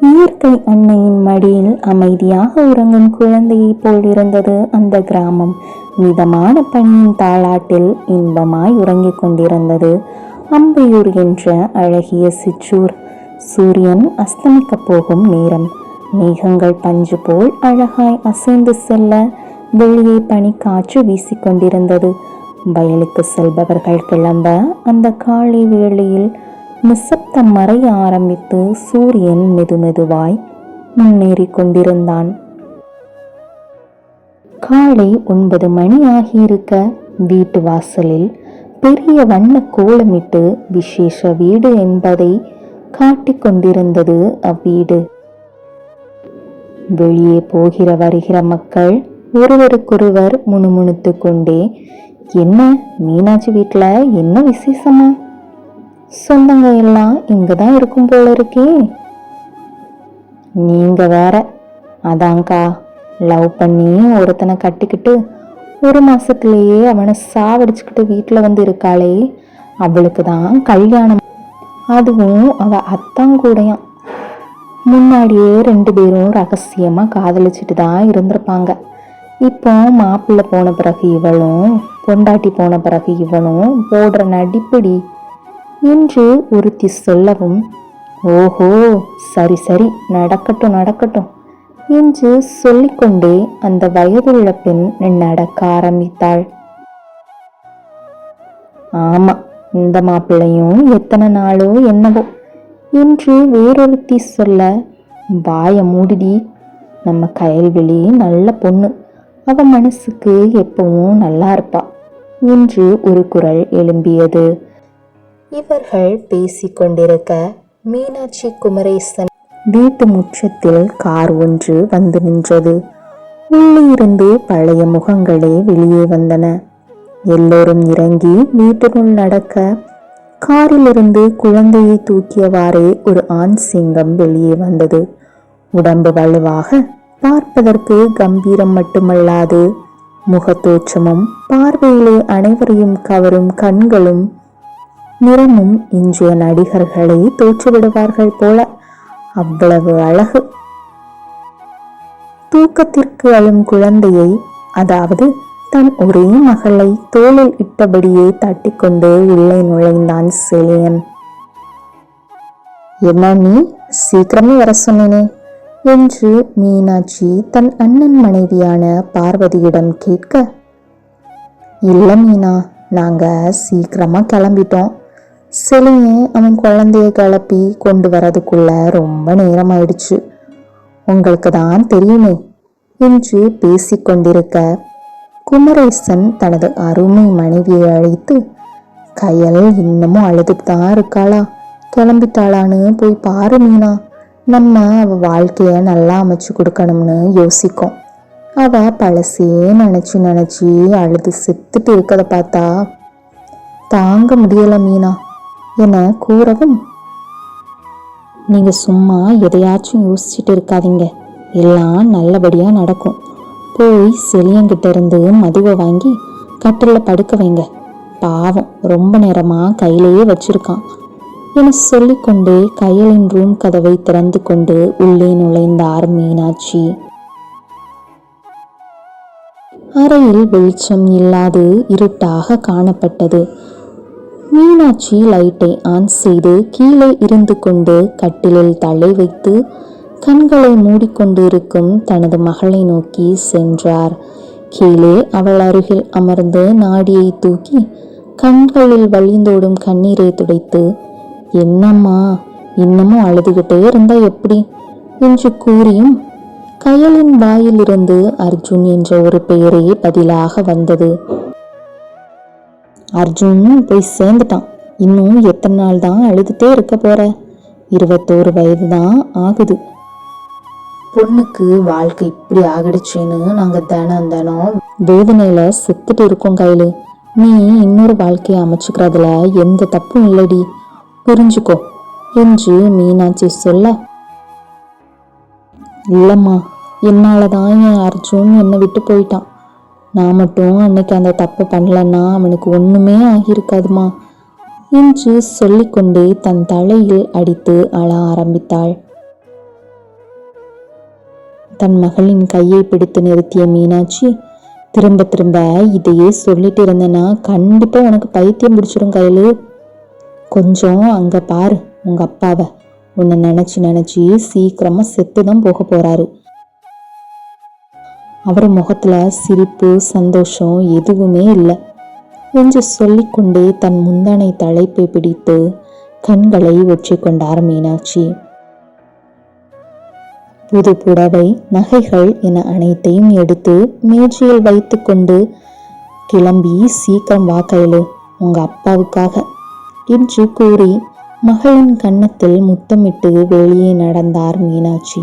இயற்கை அன்னையின் மடியில் அமைதியாக உறங்கும் குழந்தையைப் போல் இருந்தது அந்த கிராமம். மிதமான பனியின் தாளாட்டில் இன்பமாய் உறங்கிக் கொண்டிருந்தது. அம்பையூர் என்ற அழகிய சிற்றூர். சூரியன் அஸ்தமிக்கப் போகும் நேரம். மேகங்கள் பஞ்சு போல் அழகாய் அசைந்து செல்ல வெளியே பனிக்காற்று வீசிக்கொண்டிருந்தது வயலுக்கு செல்பவர்கள் கிளம்ப அந்த காலை வேளையில் நிசப்தம் மறைய ஆரம்பித்து சூரியன் மெதுமெதுவாய் முன்னேறி கொண்டிருந்தான். காலை ஒன்பது மணி ஆகியிருக்க வீட்டு வாசலில் பெரிய வண்ண கோலமிட்டு விசேஷ வீடு என்பதை காட்டிக் கொண்டிருந்தது அவ்வீடு. வெளியே போகிற வருகிற மக்கள் ஒருவருக்கொருவர் முணுமுணுத்து கொண்டே என்ன மீனாட்சி வீட்டில் என்ன விசேஷமா? சொந்தங்க எல்லாம் இங்கே தான் இருக்கும் போல இருக்கே. நீங்க வேற அதான்க்கா லவ் பண்ணி ஒருத்தனை கட்டிக்கிட்டு ஒரு மாசத்துலேயே அவனை சாவடிச்சுக்கிட்டு வீட்டில் வந்து இருக்காளே அவளுக்கு தான் கல்யாணம். அதுவும் அவ அத்தான் கூடயாம். முன்னாடியே ரெண்டு பேரும் ரகசியமா காதலிச்சிட்டு தான் இருந்திருப்பாங்க. இப்போ மாப்பிள்ளை போன பிறகு இவளும் பொண்டாட்டி போன பிறகு இவனும் போடுற நடிப்படி என்று ஒருத்தி சொல்லவும் ஓஹோ சரி சரி நடக்கட்டும் நடக்கட்டும் என்று சொல்லிக்கொண்டே அந்த வயதுள்ள பெண் நடக்க ஆரம்பித்தாள். ஆமா இந்த மாப்பிள்ளையும் எத்தனை நாளோ என்னவோ என்று வேறொருத்தி சொல்ல வாய மூடிடி நம்ம கயல்வெளி நல்ல பொண்ணு அவ மனசுக்கு எப்பவும் நல்லா இருப்பா என்று ஒரு குரல் எழும்பியது. இவர்கள் பேசிக்கொண்டிருக்க மீனாட்சி குமரேசன் வீட்டு முற்றத்தில் கார் ஒன்று வந்து நின்றது. உள்ளிருந்தே பழைய முகங்களே வெளியே வந்தன. எல்லோரும் இறங்கி வீட்டினுள் நடக்க காரிலிருந்து குழந்தையை தூக்கியவாறே ஒரு ஆண் சிங்கம் வெளியே வந்தது. உடம்பு வலுவாக பார்ப்பதற்கு கம்பீரம் மட்டுமல்லாது முகத்தோற்றமும் பார்வையிலே அனைவரையும் கவரும் கண்களும் நிறமும் இன்றைய நடிகர்களை தோற்றுவிடுவார்கள் போல அவ்வளவு அழகு. தூக்கத்திற்கு அழும் குழந்தையை அதாவது தன் ஒரே மகளை தோளில் இட்டபடியே தட்டிக்கொண்டு உள்ளே நுழைந்தான் செலியன் என்ன நீ? சீக்கிரமே வர சொன்னேனே என்று மீனாட்சி தன் அண்ணன் மனைவியான பார்வதியிடம் கேட்க இல்லை மீனா நாங்க சீக்கிரமா கிளம்பிட்டோம். செலியன் அவன் குழந்தைய கிளப்பி கொண்டு வரதுக்குள்ள ரொம்ப நேரம் ஆயிடுச்சு உங்களுக்கு தான் தெரியுமே என்று பேசிக்கொண்டிருக்க குமரேசன் தனது அருமை மனைவியை அழைத்து கையல் இன்னமும் அழுதுட்டு தான் இருக்காளா? கிளம்பிட்டாளான்னு போய் பாரு மீனா. நம்ம அவ வாழ்க்கைய நல்லா அமைச்சு கொடுக்கணும்னு யோசிக்கும். அவ பழசையே நினைச்சு நினைச்சு அழுது செத்துட்டு இருக்கதை பார்த்தா தாங்க முடியல மீனா. என கூறவும் நீங்க சும்மா எதையாச்சும் யோசிச்சுட்டு இருக்காதீங்க. எல்லாம் நல்லபடியா நடக்கும். போய் செலியங்கிட்ட இருந்து மதுவை வாங்கி கட்டில படுக்க வைங்க. பாவம் ரொம்ப நேரமா கையிலேயே வச்சிருக்கான். என சொல்லிக்கொண்டே கையலின் ரூம் கதவை திறந்து கொண்டு உள்ளே நுழைந்தார் மீனாட்சி. அறையில் வெளிச்சம் இல்லாது இருட்டாக காணப்பட்டது. மீனாட்சி லைட்டை ஆன் செய்து கீழே இருந்து கொண்டு கட்டிலில் தலை வைத்து கண்களை மூடிக்கொண்டிருக்கும் தனது மகளை நோக்கி சென்றார். கீழே அவள் அருகில் அமர்ந்து நாடியை தூக்கி கண்களில் வழிந்தோடும் கண்ணீரை துடைத்து என்னம்மா இன்னமும் அழுதுகிட்டே இருந்தா எப்படி? என்று கூறியும் கயலின் வாயிலிருந்து அர்ஜுன் என்ற ஒரு பெயரே பதிலாக வந்தது. அர்ஜுனும் போய் சேர்ந்துட்டான். இன்னும் எத்தனை நாள் தான் அழுதுட்டே இருக்க போற? இருபத்தோரு வயது தான் ஆகுது. பொண்ணுக்கு வாழ்க்கை இப்படி ஆகிடுச்சுன்னு நாங்கள் தினம் தினம் வேதனையில செத்துட்டு இருக்கோம் கையில். நீ இன்னொரு வாழ்க்கையை அமைச்சுக்கிறதுல எந்த தப்பும் இல்லடி. புரிஞ்சுக்கோ. என்று மீனாட்சி சொல்ல இல்லைம்மா என்னால தான் என் அர்ஜுன் என்னை விட்டு போயிட்டான். நான் மட்டும் அன்னைக்கு அந்த தப்பு பண்ணலன்னா அவனுக்கு ஒண்ணுமே ஆகியிருக்காதுமா என்று சொல்லிக்கொண்டே தன் தலையில் அடித்து அழ ஆரம்பித்தாள். தன் மகளின் கையை பிடித்து நிறுத்திய மீனாட்சி திரும்ப திரும்ப இதையே சொல்லிட்டு இருந்தேன்னா கண்டிப்பா உனக்கு பைத்தியம் பிடிச்சிடும் கையில. கொஞ்சம் அங்க பாரு உங்க அப்பாவை. உன்னை நினைச்சு நினைச்சு சீக்கிரமா செத்து தான் போக போறாரு. அவர் முகத்துல சிரிப்பு சந்தோஷம் எதுவுமே இல்லை. என்று சொல்லிக்கொண்டே தன் முந்தானை தலைப்பை பிடித்து கண்களை ஒற்றி கொண்டார் மீனாட்சி புது புடவை நகைகள் என அனைத்தையும் எடுத்து மேஜையில் வைத்துக்கொண்டு கிளம்பி சீக்கிரம் வா கையிலு உங்க அப்பாவுக்காக என்று கூறி மகளின் கன்னத்தில் முத்தமிட்டு வெளியே நடந்தார் மீனாட்சி.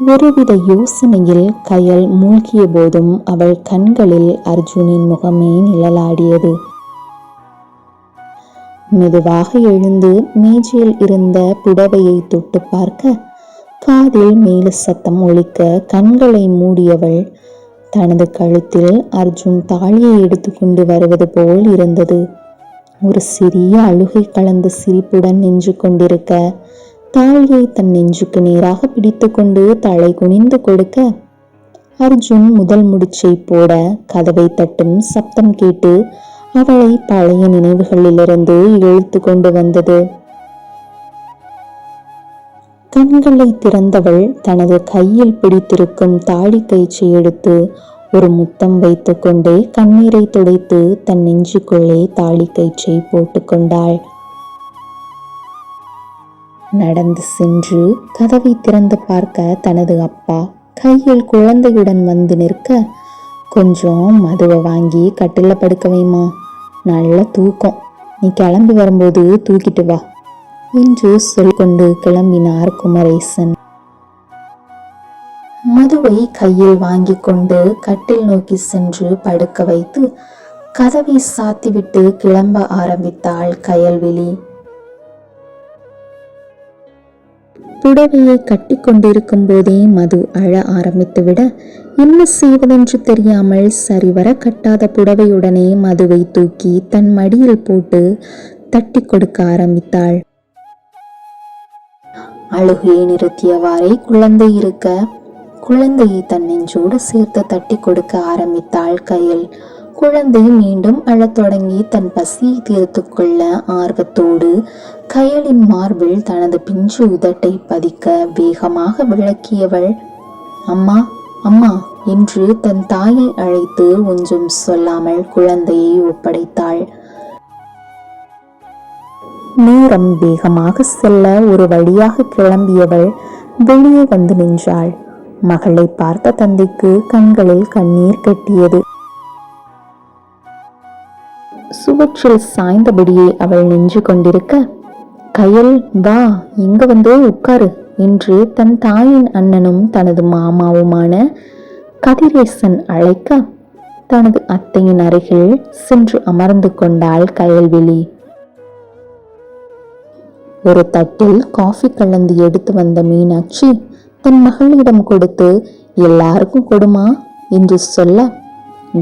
ஒருவித யோசனையில் கயல் மூழ்கிய போதும் அவள் கண்களில் அர்ஜுனின் முகமே நிழலாடியது. மெதுவாக எழுந்து மேஜையில் இருந்த புடவையை தொட்டு பார்க்க காதில் மேலு சத்தம் ஒழிக்க கண்களை மூடியவள் தனது கழுத்தில் அர்ஜுன் தாலியை எடுத்துக்கொண்டு வருவது போல் இருந்தது. ஒரு சிறிய அழுகை கலந்த சிரிப்புடன் நின்று கொண்டிருக்க தாலியை தன் நெஞ்சுக்கு நேராக பிடித்துக்கொண்டு தலை குனிந்து கொடுக்க அர்ஜுன் முதல் முடிச்சை போட கதவை தட்டும் சப்தம் கேட்டு அவளை பழைய நினைவுகளிலிருந்து இழுத்து கொண்டு வந்தது. கண்களை திறந்தவள் தனது கையில் பிடித்திருக்கும் தாடி கயிற்சி எடுத்து ஒரு முத்தம் வைத்துக்கொண்டே கண்ணீரை துடைத்து தன் நெஞ்சுக்குள்ளே தாலி கயிற்றை போட்டுக்கொண்டாள். நடந்து சென்று கதவை திறந்து பார்க்க தனது அப்பா கையில் குழந்தையுடன் வந்து நிற்க கொஞ்சம் மதுவை வாங்கி கட்டில படுக்க வைமா. நல்ல தூக்கம். நீ கிளம்பி வரும்போது தூக்கிட்டு வா என்று சொல்லிக்கொண்டு கிளம்பினார் குமரேசன். மதுவை கையில் வாங்கி கொண்டு கட்டில் நோக்கி சென்று படுக்க வைத்து கதவை சாத்திவிட்டு கிளம்ப ஆரம்பித்தாள் கயல்விழி. புடவையை கட்டி கொண்டிருக்கும் போதே மது அழ ஆரம்பித்துவிட என்ன செய்வதென்று தெரியாமல் சரிவர கட்டாத புடவையுடனே மதுவை தூக்கி தன் மடியில் போட்டு தட்டி கொடுக்க ஆரம்பித்தாள். அழுகையை நிறுத்தியவாறே குழந்தை இருக்க குழந்தையை தன் நெஞ்சோடு சேர்த்து தட்டி கொடுக்க ஆரம்பித்தாள் கையில். குழந்தை மீண்டும் அழத் தொடங்கி தன் பசியை தீர்த்து கொள்ள ஆர்வத்தோடு கயலின் மார்பில் தனது பிஞ்சு உதட்டை பதிக்க வேகமாக விளக்கியவள் அம்மா அம்மா என்று தன் தாயை அழைத்து ஒன்றும் சொல்லாமல் குழந்தையை ஒப்படைத்தாள். நேரம் வேகமாக செல்ல ஒரு வழியாக கிளம்பியவள் வெளியே வந்து நின்றாள். மகளை பார்த்த தந்தைக்கு கண்களில் கண்ணீர் கட்டியது. சுவற்றில் சாய்ந்தபடியே அவள் நின்று கொண்டிருக்க கயல் வா இங்க வந்து உட்காரு என்று தன் தாயின் அண்ணனும் தனது மாமாவுமான கதிரேசன் அழைக்க தனது அத்தையின் அருகில் சென்று அமர்ந்து கொண்டாள் கயல்விழி. ஒரு தட்டில் காஃபி கலந்து எடுத்து வந்த மீனாட்சி தன் மகளிடம் கொடுத்து எல்லாருக்கும் கொடுமா என்று சொல்ல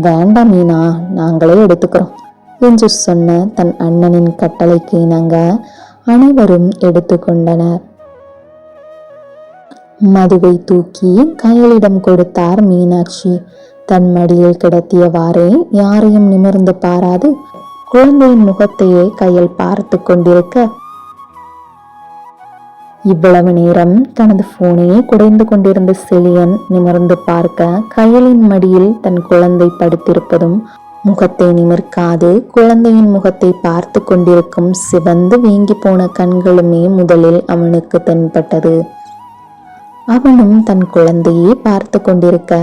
வேண்டாம் மீனா நாங்களே எடுத்துக்கிறோம் என்று சொன்ன தன் அண்ணனின் கட்டளைக்கு இணங்க அனைவரும் எடுத்துக்கொண்டனர். மதுவை தூக்கி கயலிடம் கொடுத்தார் மீனாட்சி. தன் மடியில் கிடத்தியவாறே யாரையும் நிமிர்ந்து பாராது குழந்தையின் முகத்தையே கையில் பார்த்து கொண்டிருக்க. இவ்வளவு நேரம் தனது போனையே குடைந்து கொண்டிருந்த செலியன் நிமிர்ந்து பார்க்க கயலின் மடியில் தன் குழந்தை படுத்திருப்பதும் முகத்தை நிமிர்க்காது. குழந்தையின் முகத்தை பார்த்து கொண்டிருக்கும் சிவந்து வீங்கி போன கண்களுமே முதலில் அவனுக்கு தென்பட்டது. அவனும் தன் குழந்தையே பார்த்து கொண்டிருக்க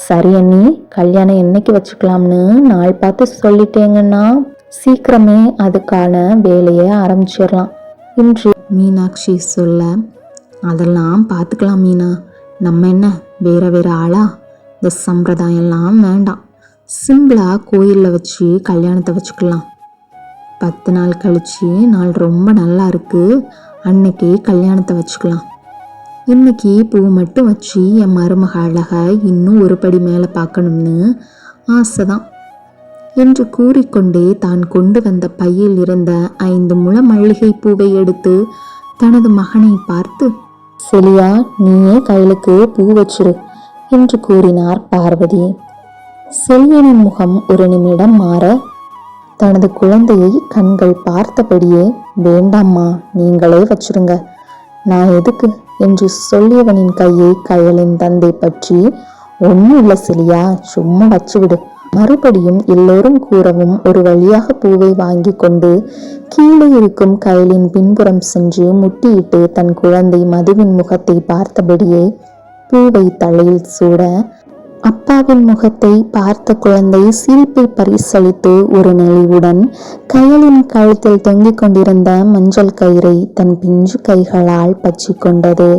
சரி அண்ணி கல்யாணம் என்னைக்கு வச்சுக்கலாம்னு நாள் பார்த்து சொல்லிட்டேங்கன்னா சீக்கிரமே அதுக்கான வேலையை ஆரம்பிச்சிடலாம் என்று மீனாட்சி சொல்ல அதெல்லாம் பார்த்துக்கலாம் மீனா. நம்ம என்ன வேற வேற ஆளா? இந்த சம்பிரதாயம்லாம் வேண்டாம். சிம்பிளாக கோயிலில் வச்சு கல்யாணத்தை வச்சுக்கலாம். பத்து நாள் கழிச்சு நாள் ரொம்ப நல்லா இருக்கு. அன்னைக்கு கல்யாணத்தை வச்சுக்கலாம். இன்னைக்கு பூ மட்டும் வச்சு என் மருமக அழகை இன்னும் ஒரு படி மேலே பார்க்கணும்னு ஆசைதான். என்று கூறிக்கொண்டே தான் கொண்டு வந்த பையில் இருந்த ஐந்து முழ மல்லிகை பூவை எடுத்து தனது மகனை பார்த்து செலியா நீயே கையிலுக்கு பூ வச்சிரு. என்று கூறினார் பார்வதி. செல்வனின் முகம் ஒரு நிமிடம் மாற தனது குழந்தையை கண்கள் பார்த்தபடியே வேண்டாம்மா நீங்களே வச்சிருங்க. நான் எதுக்கு? என்று சொல்லியவனின் கையை கயலின் தந்தை பற்றி ஒன்றும் இல்லை செலியா சும்மா வச்சுவிடு. மறுபடியும் எல்லோரும் கூறவும் ஒரு வழியாக பூவை வாங்கி கொண்டு கீழே இருக்கும் கயலின் பின்புறம் சென்று முட்டியிட்டு தன் குழந்தை மதுவின் முகத்தை பார்த்தபடியே பூவை தலையில் சூட அப்பாவின் முகத்தை பார்த்த குழந்தை சிரிப்பை பரிசளித்து ஒரு நெளிவுடன் கயலின் கழுத்தில் தொங்கிக் கொண்டிருந்த மஞ்சள் கயிறை தன் பிஞ்சு கைகளால் பற்றி கொண்டது.